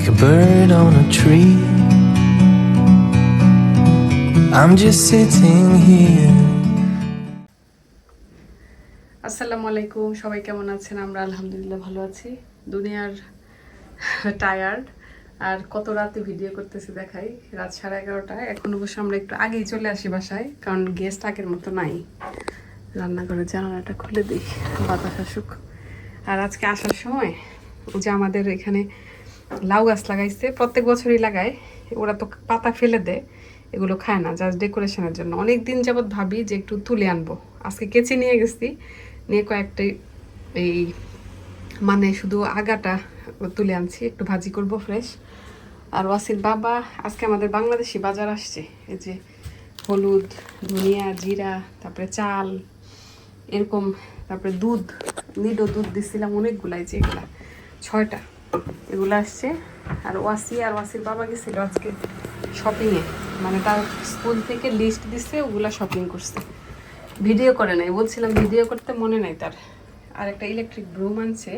like a bird on a tree. I'm just sitting here. আসসালামু আলাইকুম, সবাই কেমন আছেন? আমরা আলহামদুলিল্লাহ ভালো আছি। দুনিয়ার টায়ার্ড আর কত রাতে ভিডিও করতেছি দেখাই। রাত সাড়ে এগারোটায় এখন অবশ্য আমরা একটু আগেই চলে আসি বাসায়, কারণ গেস্ট আগের মতো নাই। রান্নাঘরের জানালাটা খুলে দিই, বাতাস আসুক। আর আজকে আসার সময় যে আমাদের এখানে লাউ গাছ লাগাইছে, প্রত্যেক বছরই লাগায়। ওরা তো পাতা ফেলে দেয়, এগুলো খায় না জাস্ট ডেকোরেশনের জন্য। অনেক দিন যাবৎ ভাবি যে একটু তুলে আনব। আজকে কেচে নিয়ে গেছি, নিয়ে কয়েকটা এই মানে শুধু আগাটা তুলে আনছি, একটু ভাজি করব ফ্রেশ আর ওয়াসির বাবা, আজকে আমাদের বাংলাদেশি বাজার আসছে। এই যে হলুদ, ধনিয়া, জিরা, তারপরে চাল, এরকম, তারপরে দুধ, নিডো দুধ দিছিলাম অনেকগুলাই যে এগুলা, ছয়টা। এগুলো আসছে। আর ওয়াসি আর ওয়াসির বাবা গেছিল আজকে শপিংয়ে মানে তার স্কুল থেকে লিস্ট দিছে, ওগুলো শপিং করছে। ভিডিও করে নাই। বলছিলাম ভিডিও করতে মনে নাই তার। আর একটা ইলেকট্রিক ব্রুম আনছে।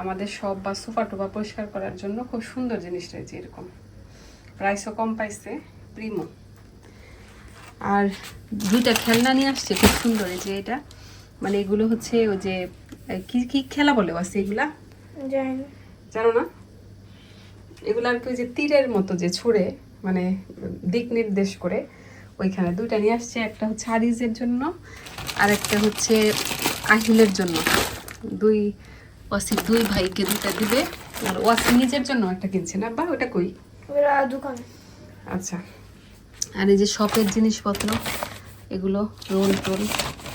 আমাদের সব বা সোফা টোফা পরিষ্কার করার জন্য খুব সুন্দর জিনিস রয়েছে এরকম। প্রাইসও কম পাইছে প্রিমো আর দুইটা খেলনা নিয়ে আসছে, খুব সুন্দর এই যে এটা। মানে এগুলো হচ্ছে ওই যে কি কি খেলা বলে আছে এগুলা? জানো না? এগুলো আর কি ওই যে তীরের মতো যে ছুঁড়ে মানে দিক নির্দেশ করে ওইখানে দুইটা নিয়ে আসছে একটা হচ্ছে আরিজের জন্য আর একটা হচ্ছে আহিলের জন্য। দুই ওয়াসি দুই ভাইকে দুইটা দিবে আর ওয়াসি নিজের জন্য একটা কিনছে না? বা ওটা কই? দোকান। আচ্ছা। আর এই যে শপের জিনিসপত্র এগুলো রোল টোল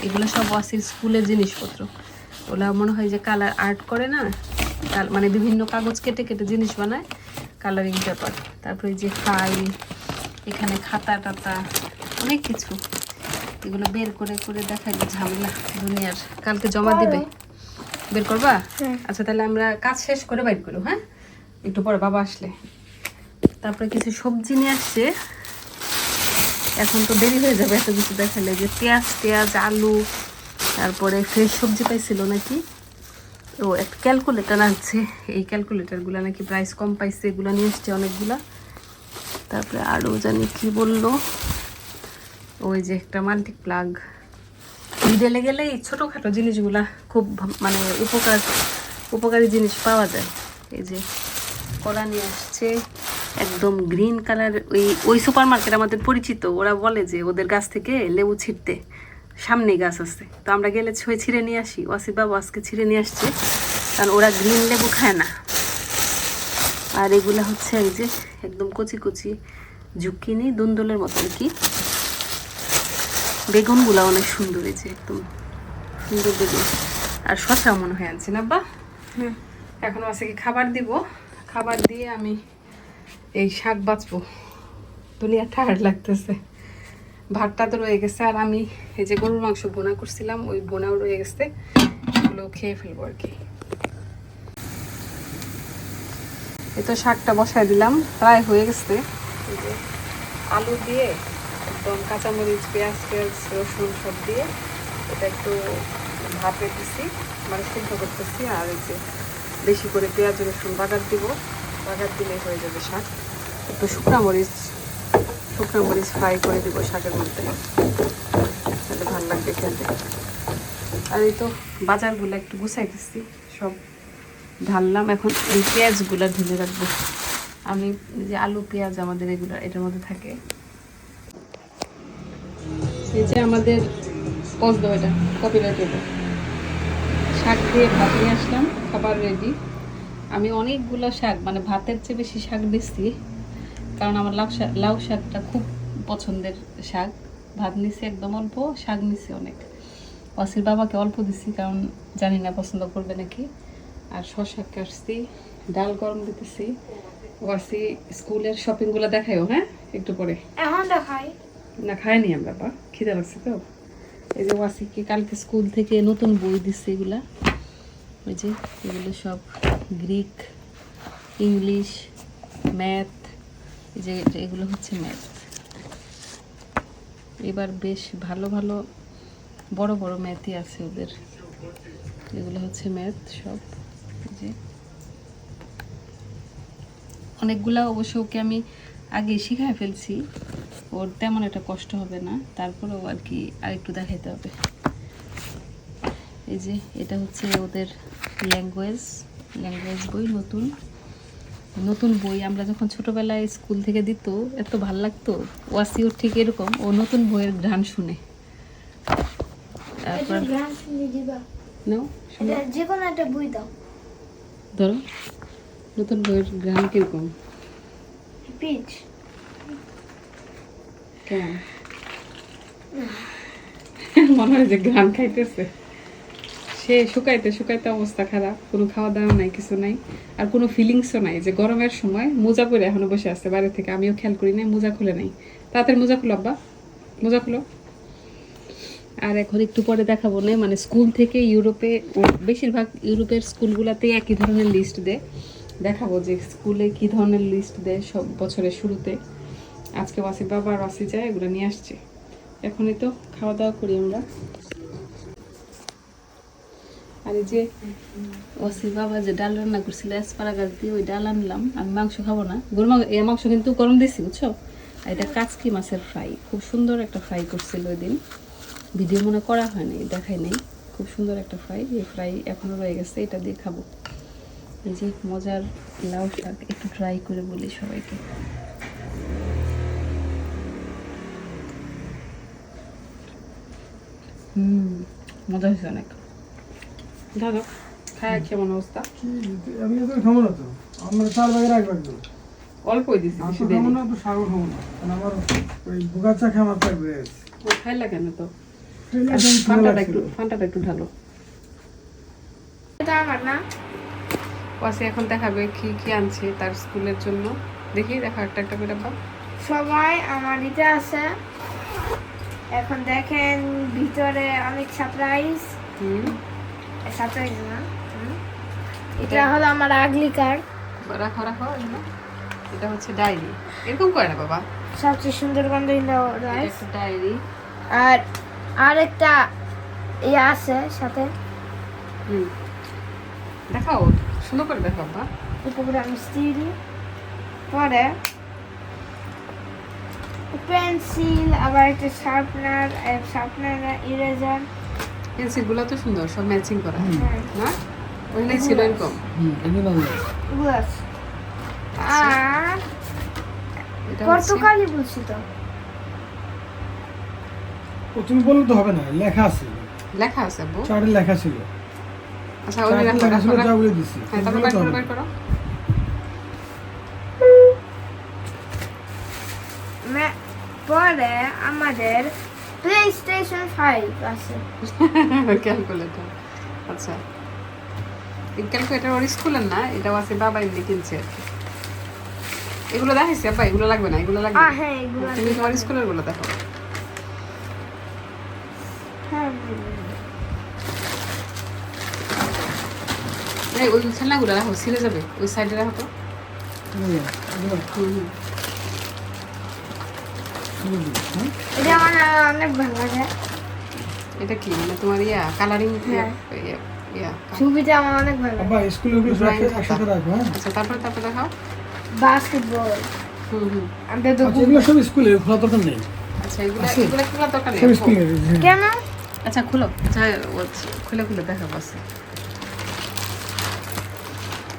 এগুলো সব ওয়াসির স্কুলের জিনিসপত্র। ওরা মনে হয় যে কালার আর্ট করে না? মানে বিভিন্ন কাগজ কেটে কেটে জিনিস বানায় কালারিং পেপার তারপরে এই যে ফাইল এখানে খাতা টাতা অনেক কিছু। এগুলো বের করে করে দেখাই ঝামেলা দুনিয়ার। কালকে জমা দিবে। বের করবা? হ্যাঁ। আচ্ছা তাহলে আমরা কাজ শেষ করে বাইর করব হ্যাঁ? একটু পরে বাবা আসলে। তারপরে কিছু সবজি নিয়ে আসছে। এখন তো দেরি হয়ে যাবে এত কিছু দেখালে যে পেঁয়াজ পেঁয়াজ আলু তারপরে ফ্রেশ সবজি পাইছিল নাকি? ও, একটা ক্যালকুলেটার আনছে। এই ক্যালকুলেটারগুলো নাকি প্রাইস কম পাইছে, এগুলো নিয়ে এসছে অনেকগুলা। তারপরে আরও জানি কি বলল। ওই যে একটা মাল্টি প্লাগ বিদেলে গেলে এই ছোটোখাটো জিনিসগুলা খুব মানে উপকার, উপকারী জিনিস পাওয়া যায়। এই যে কড়া নিয়ে আসছে, একদম গ্রিন কালার ওই ওই সুপার মার্কেট আমাদের পরিচিত। ওরা বলে যে ওদের গাছ থেকে লেবু ছিঁড়তে সামনে গাছ আছে। তো আমরা গেলে ছুঁয়ে ছিঁড়ে নিয়ে আসি। ওয়াসিফ বাবু আজকে ছিঁড়ে নিয়ে আসছে। কারণ ওরা গ্রিন লেবু খায় না। আর এগুলো হচ্ছে এই যে একদম কচি কচি ঝুঁকিনি দুন্দলের মতো আর কি। বেগুনগুলো অনেক সুন্দর এই যে একদম সুন্দর বেগুন। আর শশা মনে হয় আনছি না বা এখন আজকে খাবার দিব। খাবার দিয়ে আমি এই শাক বাঁচবো। দুনিয়া টায়ার্ড লাগতেছে। ভাতটা তো রয়ে গেছে, আর আমি এই যে গরুর মাংস বোনা করছিলাম, ওই বোনাও রয়ে গেছে, এগুলো খেয়ে ফেলব আর কি। এই তো শাকটা বসায় দিলাম, প্রায় হয়ে গেছে। আলু দিয়ে, একদম কাঁচামরিচ, পেঁয়াজ পেঁয়াজ, রসুন সব দিয়ে এটা একটু ভাপে দিছি মানে সিদ্ধ করতেছি, আর এই যে বেশি করে পেঁয়াজ, রসুন বাগার দিব, বাগার দিলেই হয়ে যাবে শাক। একটু শুকনা মরিচ শুকনো মরিচ ফ্রাই করে দিব শাকের মধ্যে। তাহলে ভালো লাগবে খেতে। আর এই তো বাজারগুলো একটু গুছাইতেছি সব ঢাললাম। এখন এই পেঁয়াজগুলো ঢেলে রাখব। আমি যে আলু, পেঁয়াজ আমাদের এগুলো, এটার মধ্যে থাকে। এই যে আমাদের পদ্ম এটা কপিরাইট এটা। শাক দিয়ে ভাত নিয়ে আসলাম, খাবার রেডি আমি অনেকগুলো শাক মানে ভাতের চেয়ে বেশি শাক দিচ্ছি কারণ আমার লাউ শাক লাউ শাকটা খুব পছন্দের শাক। ভাত নিছি একদম অল্প শাক নিছি অনেক। ওয়াসির বাবাকে অল্প দিছি কারণ জানি না পছন্দ করবে নাকি। আর শশা কাটছি ডাল গরম দিতেছি। ওয়াসি স্কুলের শপিংগুলো দেখাইও হ্যাঁ? একটু পরে। এখন দেখাই। না খাইনি আমরা বা? খিদে লাগছে তো? এই যে ওয়াসিকে কালকে স্কুল থেকে নতুন বই দিচ্ছে এগুলা। ওই যে এগুলো সব গ্রিক ইংলিশ ম্যাথ এই যে এগুলো হচ্ছে ম্যাথ। এবার বেশ ভালো ভালো, বড় বড় ম্যাথই আছে ওদের। এগুলো হচ্ছে ম্যাথ সব যে। অনেকগুলা অবশ্য ওকে আমি আগে শিখায় ফেলছি, ওর তেমন একটা কষ্ট হবে না, তারপরেও আর কি আরেকটু দেখাইতে হবে। এই যে, এটা হচ্ছে ওদের ল্যাঙ্গুয়েজ ল্যাঙ্গুয়েজ বই নতুন। নতুন বই আমরা যখন ছোটবেলায় স্কুল থেকে দিত এত ভালো লাগতো। ওয়াসিও ঠিক এরকম ও নতুন বইয়ের গান শুনে। তারপর নাও যে কোনো একটা বই দাও। ধরো নতুন বইয়ের গান কীরকম? পিচ কেমন? মনে হয় যে গান খাইতেছে। সে শুকাইতে শুকাইতে অবস্থা খারাপ, কোনো খাওয়া দাওয়া নাই, কিছু নাই, আর কোনো ফিলিংসও নাই যে গরমের সময় মোজা পরে এখনও বসে আছে বাইরে থেকে, আমিও খেয়াল করি নাই, মোজা খুলে নাই। তাড়াতাড়ি মোজা খুলো, আব্বা। মোজা খুলো। আর এখন একটু পরে দেখাবো না মানে স্কুল থেকে ইউরোপে বেশিরভাগ ইউরোপের স্কুলগুলোতে একই ধরনের লিস্ট দেয়। দেখাবো যে স্কুলে কি ধরনের লিস্ট দেয় সব বছরের শুরুতে। আজকে ওয়াসি বাবা আর ওয়াসি যায়, এগুলো নিয়ে আসছে। এখনই তো খাওয়া দাওয়া করি আমরা। আর এই যে ওয়াসি বাবা যে ডাল রান্না করছিল অ্যাসপারাগাস দিয়ে ওই ডাল আনলাম। আমি মাংস খাব না। গরু মাংস এই মাংস কিন্তু গরম দিছি, বুঝছ? আর এটা কাচকি মাছের ফ্রাই। খুব সুন্দর একটা ফ্রাই করছিল ওই দিন। ভিডিও মনে করা হয়নি, দেখাই নাই। খুব সুন্দর একটা ফ্রাই। এই ফ্রাই এখনও রয়ে গেছে, এটা দিয়ে খাব। এই যে মজার লাউ শাক, একটু ট্রাই করে বলি সবাইকে। হুম, মজা হয়েছে অনেক। দাদা খায় কেমন অবস্থা? আমি তো খাব না তো। আমার চার ভাগে রাখবেন তো অল্পই দিছি বেশি তো না তো সাগর খাব না। কারণ আমার ওই বুকা চা গেছে ও খাইলা কেন তো? ঠান্ডা ফান্টাটা একটু ফান্টাটা একটু ঢালো। এটা আমার না। ওয়াসি এখন দেখাবে কি কি আনছে তার স্কুলের জন্য। দেখি দেখা একটা একটা করে পাও সবাই আমার দিতে আছে। এখন দেখেন ভিতরে অনেক সারপ্রাইজ। হুম। সারপ্রাইজ না? এটা হলো আমার আগলি কার্ড। রাখো রাখো এটা হচ্ছে ডায়েরি। এরকম করে না বাবা? সবচেয়ে সুন্দর গন্ধ একটা ডায়েরি। আর আরেকটা ইয়ে আছে সাথে। হুম। দেখাও সুন্দর করে দেখো বাবা। উপরে আমি স্টিল পরে? পেন্সিল আবার একটা শার্পনার শার্পনার ইরেজার পেন্সিলগুলো তো সুন্দর সব ম্যাচিং করা। হ্যাঁ না? ছিল এরকম। পর্তুগালি বলছি তো। তুমি বললে তো হবে না লেখা আছে। লেখা আছে আব্বু। চার্টে লেখা ছিল। আচ্ছা ওই লেখা ছিল যা বলে দিছি। হ্যাঁ তারপর বের করো বের করো। পরে আমাদের প্লে স্টেশন ফাইভ আছে। ক্যালকুলেটর আচ্ছা। এই ক্যালকুলেটর ওর স্কুলের না এটা আছে বাবা এমনি কিনছে এগুলো দেখাইছি আব্বা এগুলো লাগবে না এগুলো লাগবে হ্যাঁ এগুলো তুমি তোমার স্কুলেরগুলো দেখো। হ্যাঁ। এই ওই খেলনাগুলো রাখো ছিঁড়ে যাবে ওই সাইডে রাখো তো। এগুলো, এগুলো, হুম হুম। হ্যাঁ? এটা আমার অনেক ভালো লাগে। এটা কি? মানে তোমার ইয়া কালারিং হ্যাঁ। ইয়া ইয়া। ছবিটা আমার অনেক ভালো লাগে। স্কুলে ওগুলো একসাথে-। হ্যাঁ। আচ্ছা তারপরে তারপরে দেখাও। বাস্কেটবল। হুম হুম। আমাদের তো আচ্ছা এগুলো সব স্কুলে খোলা দরকার নেই? আচ্ছা এগুলো এগুলো খোলার দরকার নেই? সব স্কুলে হ্যাঁ। কেন? আচ্ছা খুলো। আচ্ছা খুলে আছে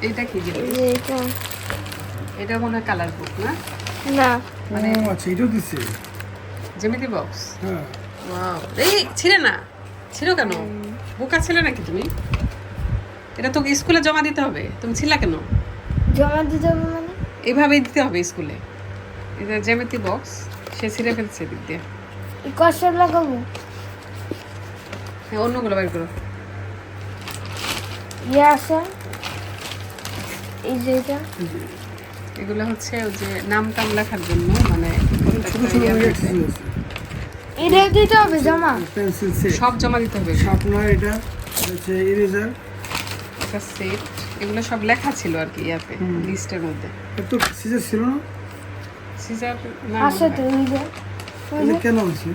এটা কি জিনিস? এটা এটা মনে হয় কালার বুক না? না। মানে আচ্ছা এটাও দিচ্ছে জেমিতি বক্স হ্যাঁ। ওয়াও এই ছিলে না। ছিল কেন? বোকা ছিলে নাকি তুমি? এটা তোকে স্কুলে জমা দিতে হবে। তুমি ছিলা কেন? জমা দিতে হবে মানে? এইভাবেই দিতে হবে স্কুলে। এটা জ্যামিতি বক্স সে ছিঁড়ে ফেলছে দিক দিয়ে। এই কষ্ট লাগাবো। হ্যাঁ অন্যগুলো বের করো। ইয়ে আছে। এই যে এটা। এগুলো হচ্ছে ওই যে নাম টাম লেখার জন্য মানে এটা দিতে হবে জমা? Pencil set. সব জমা দিতে হবে। শার্পনার এটা হচ্ছে ইরেজার একটা সেট। এগুলো সব লেখা ছিল আর কি ইয়াতে লিস্টের মধ্যে। তো সিজার ছিল না? সিজার না আছে তো এই এটা কেন আছে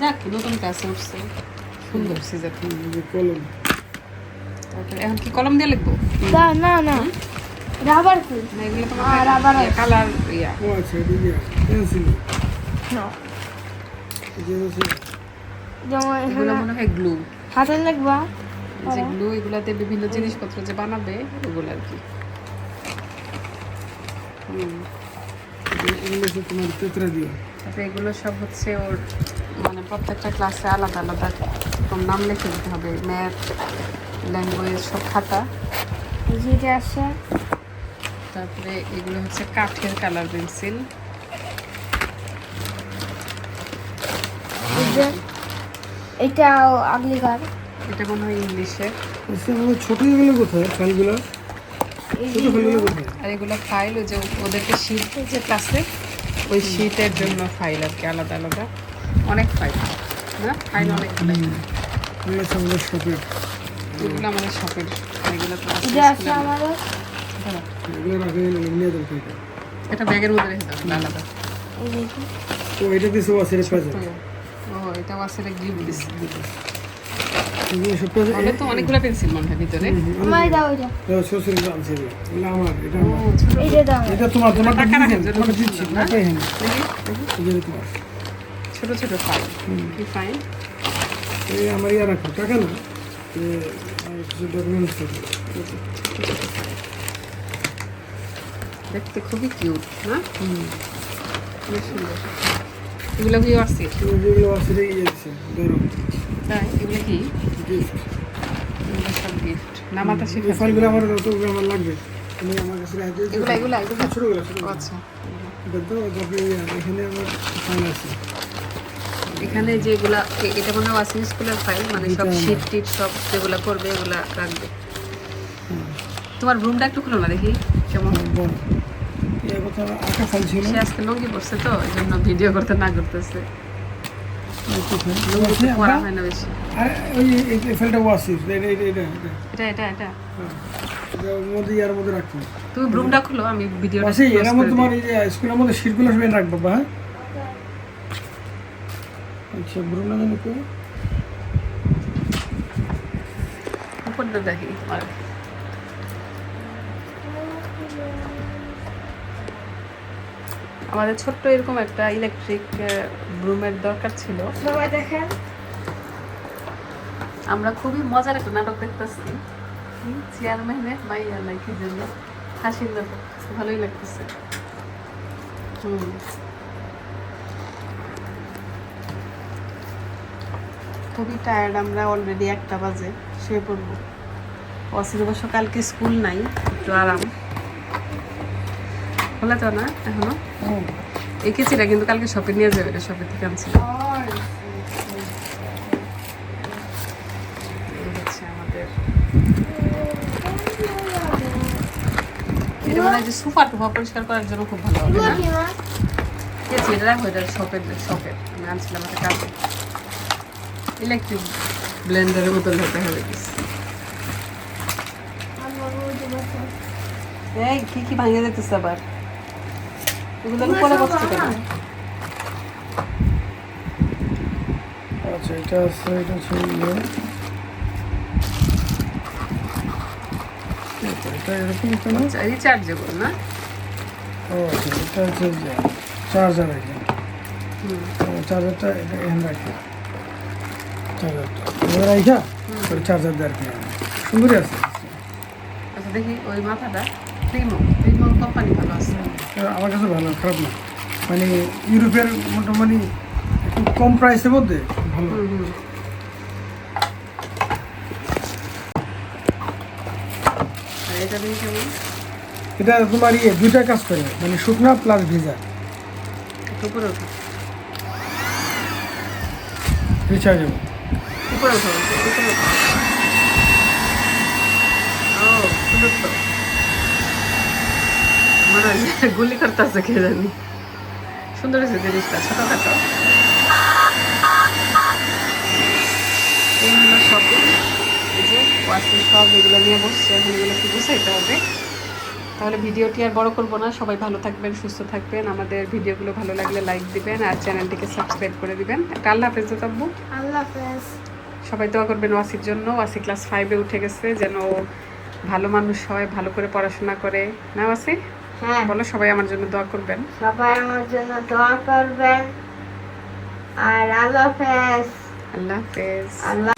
যাক নতুন ক্লাসে উঠছে। সুন্দর সিজার কলম। তারপরে এখন কি কলম দিয়ে লিখব? না না না। রাবার কি না এগুলো আর আবার কালার ইয়া ও আচ্ছা এটা পেন্সিল না এই যেমন এগুলো মনে হয় গ্লু হাতে লাগবা? যে গ্লু এগুলাতে বিভিন্ন জিনিসপত্র যে বানাবে ওগুলো আর কি। হুম। এগুলো- তোমার তেতরা দিয়ে। তারপরে এগুলো সব হচ্ছে ওর মানে প্রত্যেকটা ক্লাসে আলাদা আলাদা এরকম নাম লিখে দিতে হবে। ম্যাথ ল্যাঙ্গুয়েজ সব খাতা। যেটা আছে তারপরে এগুলো হচ্ছে কাঠের কালার পেন্সিল। এই যে এটাও আগলিকার এটা মনে হয় ছোট এগুলো কোথায়? ফাইলগুলো আর এগুলো ফাইল ওই যে ওদেরকে শীট যে ক্লাসে ওই শীটের জন্য ফাইল আর কি আলাদা আলাদা। অনেক ফাইল না? ফাইল আমাদের শপের এগুলো আমাদের শপের এগুলো এটা এগুলো নিয়ে ব্যাগের মধ্যে রেখে আলাদা ও এটা দিয়েছে ওয়াসের প্রেজেন্ট ও এটা ওয়াসের গিফট তো অনেকগুলো পেন্সিল মনে হয় ভিতরে। আমার দাও এটা। শ্বশুর আমার দাও। তোমার তোমার টাকা তোমার দিচ্ছি তোমার হ্যাঁ দেখি। এই তোমার। ছোট ছোট ফাইল কি ফাইল এই আমার ইয়ে রাখো টাকা না? দেখতে খুবই কিউট না? সুন্দর। এগুলো কি আছে যেগুলো আছে রে দিচ্ছে ধরো তাই? এগুলো কি? গিফট এগুলো সব গিফট নামাতা শেখা ফাইলগুলো আমার আমার লাগবে। তুমি আমার কাছে রাখতে এগুলো এগুলো এগুলো? ছোটগুলো ছোট আচ্ছা। দেখো তারপরে এখানে আমার ফাইল আছে। এখানে যেগুলা এটা মনে হয় ওয়াশিং স্কুলের ফাইল মানে সব শীট টিট সব যেগুলো করবে এগুলা রাখবে। তোমার রুমটা একটু খুলো না দেখি কেমন? সে আজকে লঙ্গি পড়ছে তো এই জন্য ভিডিও করতে না করতেছে একটু ফাইল লুঙ্গি তো আছে, পরা আঁকা? হয় না বেশি আর ওই এই এই ফাইলটা ওয়াসির এটা এটা এটা এটা এটা এটা এটা হ্যাঁ। এটা ওর মধ্যে ইয়ার মধ্যে রাখতে হবে তুমি রুমটা খুলো আমি ভিডিওটা পাশেই close এর করে মধ্যে তোমার দিই। এই যে স্কুলের মধ্যে শিটগুলো সব এনে রাখবো বা হ্যাঁ আচ্ছা ব্রুনা জানি কো উপরটা দেখি আর আমাদের ছোট্ট এরকম একটা ইলেকট্রিক রুমের দরকার ছিল। সবাই দেখেন। আমরা খুবই মজার একটা নাটক দেখতেছি। চেয়ারম্যানে মাইয়া নাই কি জন্য হাসির নাটক ভালোই লাগতেছে। হুম। খুবই টায়ার্ড আমরা অলরেডি একটা বাজে শুয়ে পড়ব। অসির অবশ্য কালকে স্কুল নাই একটু আরাম। হলে তো না এখনও। এঁকেছিটা কিন্তু কালকে শপে নিয়ে যাবে, এটা শপে থেকে টুফা পরিষ্কার করার জন্য খুব ভালো হবে, না? শপের শপের ইলেকট্রিক ব্লেন্ডারের এই, কি কি ভাঙে যেতেছে আবার? এগুলো কেন আচ্ছা এটা আছে এটা হচ্ছে ইয়ে। এটা- এরকম কেন রিচার্জেবল না? ও আচ্ছা এটা হচ্ছে চার্জার হুম। চার্জারটা এটা এখানে রাখি। চার্জারটা এবার রাখা চার্জার দেওয়ার কি সুন্দরই আছে। আচ্ছা দেখি ওই মাথাটা। প্রিমো কোম্পানি ভালো আছে। আমার কাছে ভালো খারাপ না। মানে ইউরোপের মোটামুটি একটু কম প্রাইসের মধ্যে ভালো। এটা তোমার ইয়ে দুইটা কাজ করে মানে শুকনা প্লাস ভিজা। উপরে ওঠো। রিচার্জেবল উপরে ওঠো উপরে ওঠো। ও সুন্দর তো। মনে হয় গুলি কে জানি। সুন্দর হয়েছে জিনিসটা ছোটখাটো। এই শপিং এই যে ওয়াশিং সব এগুলো নিয়ে বসছে এখন এগুলো একটু গুছাইতে হবে। তাহলে ভিডিওটি আর বড় করব না সবাই ভালো থাকবেন সুস্থ থাকবেন। আমাদের ভিডিওগুলো ভালো লাগলে লাইক দিবেন আর চ্যানেলটিকে সাবস্ক্রাইব করে দিবেন। একটা আল্লাহ হাফেজ আল্লাহ হাফেজ। সবাই দোয়া করবেন ওয়াসির জন্য। ওয়াসি ক্লাস ফাইভে উঠে গেছে যেন ভালো মানুষ হয় ভালো করে পড়াশোনা করে। না আছে হ্যাঁ। বলো সবাই আমার জন্য দোয়া করবেন। সবাই আমার জন্য দোয়া করবেন। আর আল্লাহ হাফেজ। আল্লাহ হাফেজ। আল্লাহ